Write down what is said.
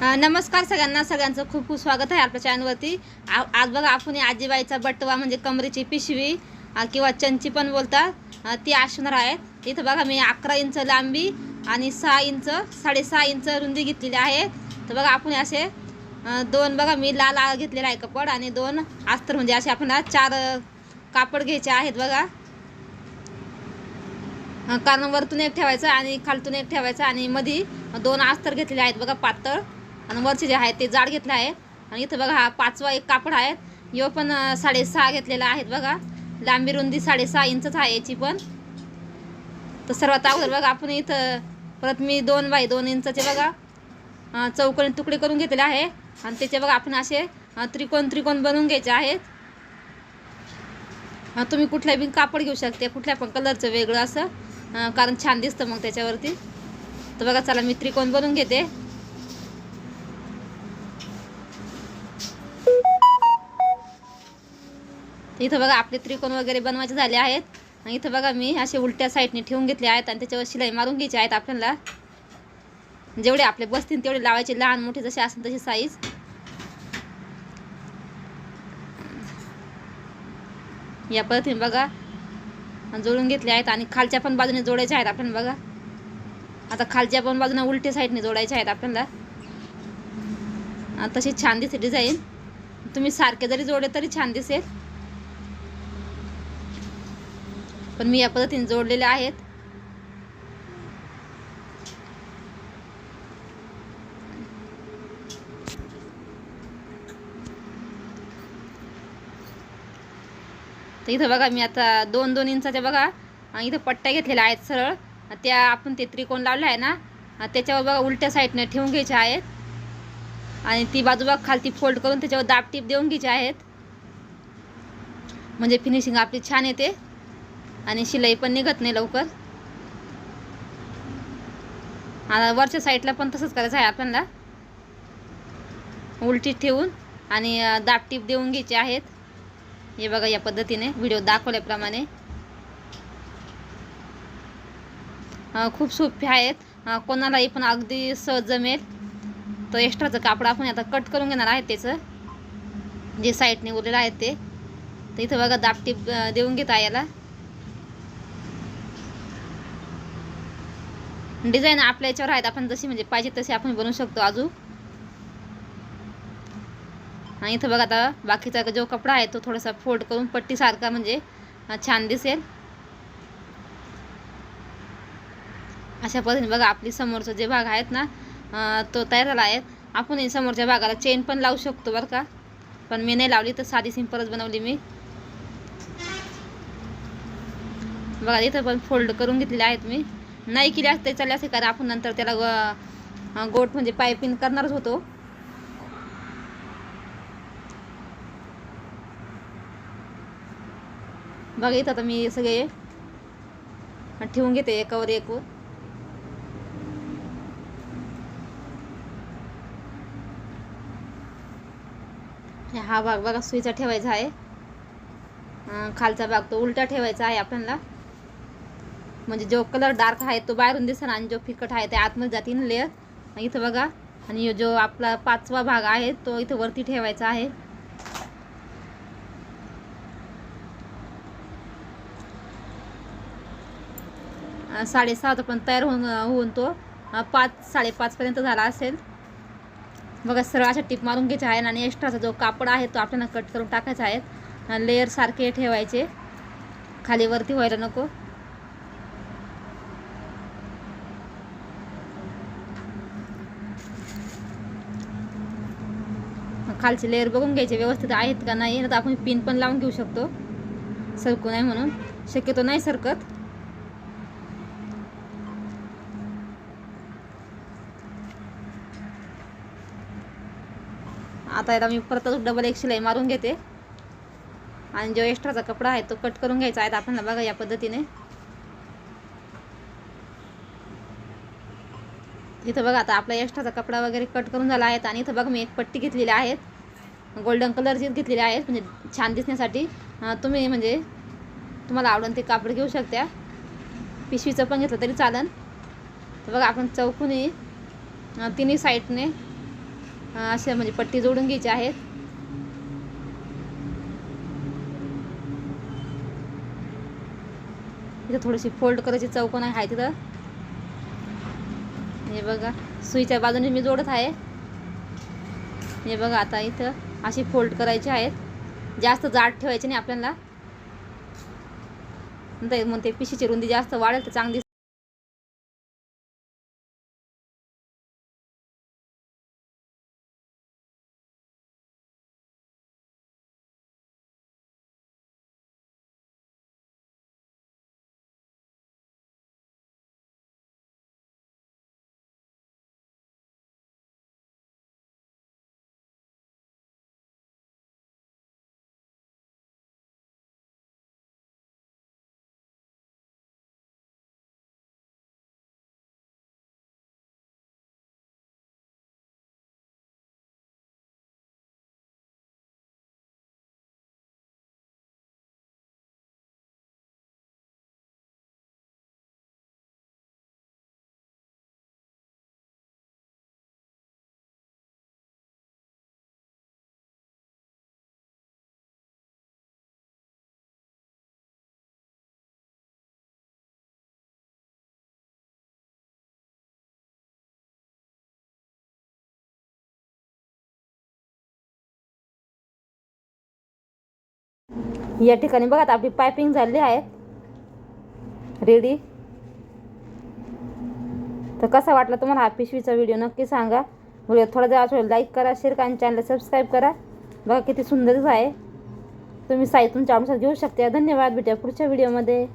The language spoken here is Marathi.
नमस्कार सगळ्यांना. सगळ्यांचं खूप खूप स्वागत आहे आपल्या चॅनलवरती आ- आज बघा आपण आजीबाईचा बटवा म्हणजे कमरेची पिशवी किंवा चंची पण बोलतात. ती असणार आहेत इथं बघा मी अकरा इंच लांबी आणि सहा इंच साडेसहा इंच रुंदी घेतलेली आहे. तर बघा आपण असे दोन बघा मी लाल घेतलेला आहे कपड आणि दोन अस्तर म्हणजे असे आपण चार कापड घ्यायचे आहेत बघा. कारण वरतून एक ठेवायचं आणि खालतून एक ठेवायचं आणि मधी दोन अस्तर घेतलेले आहेत बघा पातळ. आणि वरचे जे आहे ते जाड घेतलं आहे. आणि इथं बघा हा पाचवा एक कापड आहे. यो पण साडेसहा घेतलेला आहेत बघा. लांबी रुंदी साडेसहा इंचच आहे याची पण. तर सर्वात अगोदर बघा आपण इथं परत मी दोन बाय दोन इंचाचे बघा चौकोनी तुकडे करून घेतलेले आहे. आणि त्याचे बघा आपण असे त्रिकोण त्रिकोण बनवून घ्यायचे आहेत. तुम्ही कुठल्या बी कापड घेऊ शकते कुठल्या पण कलरचं वेगळं असं कारण छान दिसतं मग त्याच्यावरती. तर बघा चला मी त्रिकोण बनवून घेते. इथं बघा आपले त्रिकोण वगैरे बनवायचे झाले आहेत. आणि इथं बघा मी असे उलट्या साईडने ठेवून घेतले आहेत आणि त्याच्यावर शिलाई मारून घ्यायची आहेत आपल्याला. जेवढे आपले बसतील तेवढे लावायचे लहान मोठे जसे असेल तशी साईज या पद्धतीने बघा. जोडून घेतले आहेत आणि खालच्या पण बाजूने जोडायचे आहेत आपण बघा. आता खालच्या पण बाजूने उलट्या साईडने जोडायचे आहेत आपल्याला. तशी छान दिसते डिझाईन तुम्ही सारखे जरी जोडले तरी छान दिसेल. पण मी या पद्धतीने जोडलेले आहेत. तर इथं बघा मी आता दोन दोन इंचाच्या बघा इथं पट्ट्या घेतलेल्या आहेत सरळ. त्या आपण ते त्रिकोण लावले आहे ना त्याच्यावर बघा उलट्या साईडने ठेवून घ्यायचे आहेत. आणि ती बाजू बघा खालती फोल्ड करून त्याच्यावर दाबटीप देऊन घ्यायचे आहेत. म्हणजे फिनिशिंग आपली छान येते. आणि शिलाई पण निघत नाही लवकर. आता वरच्या साईडला पण तसंच करायचं आहे आपल्याला. उलटी ठेवून आणि दाब टीप देऊन घ्यायचे आहेत. हे बघा या पद्धतीने व्हिडिओ दाखवल्याप्रमाणे. खूप सोपे आहेत. कोणालाही पण अगदी सहज जमेल. तर एक्स्ट्राचं कापड आपण आता कट करून घेणार आहे त्याचं. जे साईडने उरलेलं आहे ते. तर इथं बघा दाब टीप देऊन घेत आहे याला. डिझाईन आपल्या याच्यावर आहेत. आपण जशी म्हणजे पाहिजे तशी आपण बनवू शकतो अजून आणि इथं बघा आता बाकीचा जो कपडा आहे तो थोडासा फोल्ड करून पट्टीसारखा म्हणजे छान दिसेल. अशा पद्धतीने बघा आपली समोरचा जे भाग आहेत ना तो तयार झाला आहे. आपण समोरच्या भागाला चेन पण लावू शकतो बरं का. पण मी नाही लावली तर साधी सिंपलच बनवली मी. बघा इथं पण फोल्ड करून घेतलेले आहेत मी. नाही केले असते चालले असे कारण आपण नंतर त्याला गोट म्हणजे पायपिंग करणारच होतो. बघा इथं आता मी सगळे ठेवून घेते एकावर एक वर. हा भाग बघा सुईचा ठेवायचा आहे. खालचा भाग तो उलटा ठेवायचा आहे आपल्याला. म्हणजे जो कलर डार्क आहे तो बाहेरून दिसेल आणि जो फिकट आहे ते आतमध्ये जातील लेअर इथं बघा. आणि जो आपला पाचवा भाग आहे तो इथं वरती ठेवायचा आहे. अं, साडेसहा पण तयार होऊन होऊन तो पाच साडेपाचपर्यंत झाला असेल. बघा सरळ अशा टिप मारून घ्यायचे आहे आणि एक्स्ट्राचा जो कापड आहे तो आपल्याला कट करून टाकायचा आहे. लेअर सारखे ठेवायचे. खाली वरती व्हायला नको. खालचे लेअर बघून घ्यायचे व्यवस्थित आहेत का नाही तर आपण पिन पण लावून घेऊ शकतो. सरकू नाही म्हणून. शक्यतो नाही सरकत. आता याला मी परत डबल एक शिलाई मारून घेते. आणि जो एक्स्ट्राचा कपडा आहे तो कट करून घ्यायचा आहे. आपल्याला बघा या पद्धतीने. इथं बघा आता आपला एक्स्ट्राचा कपडा वगैरे कट करून झाला आहे आणि इथं बघा मी एक पट्टी घेतलेली आहेत. गोल्डन कलरचीच घेतलेली आहेत म्हणजे छान दिसण्यासाठी. तुम्ही म्हणजे तुम्हाला आवडून ते कापड घेऊ शकता. पिशवीचं पण घेतलं तरी चालन. तर बघा आपण चौकोनी तिन्ही साईडने असे अशा म्हणजे पट्टी जोडून घ्यायची आहेत. इथं थोडीशी फोल्ड करायची चौकोन आहे तिथं. हे बघा सुईच्या बाजूने मी जोडत आहे. हे बघा आता इथं अशी फोल्ड करायची आहेत. जास्त जाड ठेवायची नाही आपल्याला. नंतर मग ते पिशीची रुंदी जास्त वाढेल तर चांगली या ठिकाणी बघा आपली पायपिंग झालेली आहे रेडी तर कसा वाटला तुम्हाला हा पिशवीचा व्हिडिओ नक्की सांगा. व्हिडिओ थोडा जवळ असेल लाईक करा शेअर करा आणि चॅनल सबस्क्राईब करा. बघा किती सुंदरच आहे. तुम्ही साई तुमच्या अनुसार घेऊ शकता. धन्यवाद. भेटूया पुढच्या व्हिडिओमध्ये